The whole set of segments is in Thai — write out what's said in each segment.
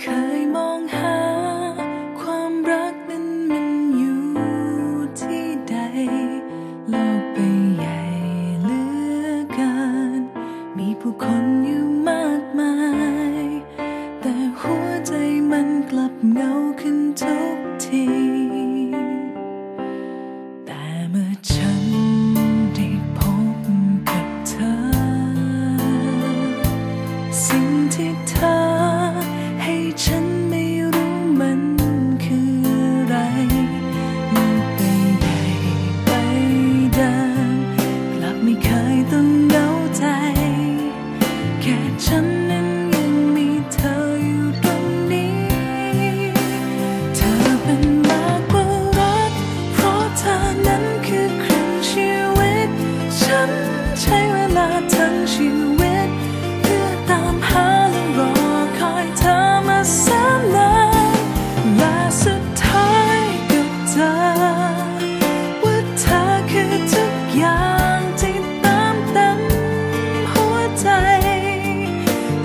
เคยมองหาความรักนั้นมันอยู่ที่ใด โลกไปใหญ่เหลือเกิน มีผู้คน สิ่งที่เธอให้ฉันไม่รู้มันคืออะไรมันไปไปเดิมกลับไม่เคยต้องเหงาใจ แค่ฉัน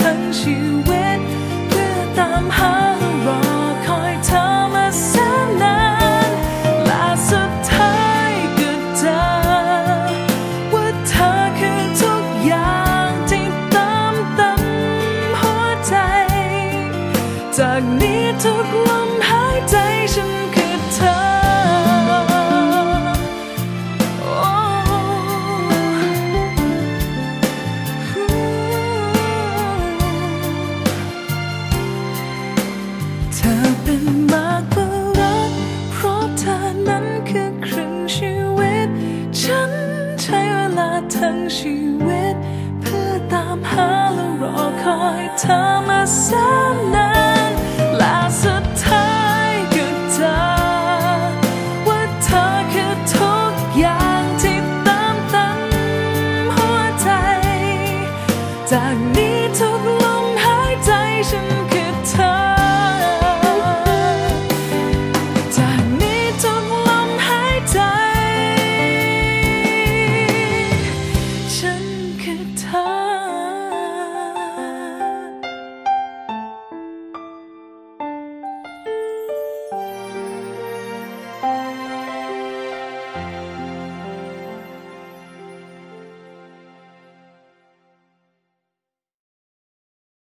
ทั้งชีวิต เพื่อตามหารอคอยเธอมาแสนนานและสุดท้ายก็เจอว่าเธอคือทุกอย่างที่ตามเต็มหัวใจ จากนี้ทุกลมหายใจฉัน time I sound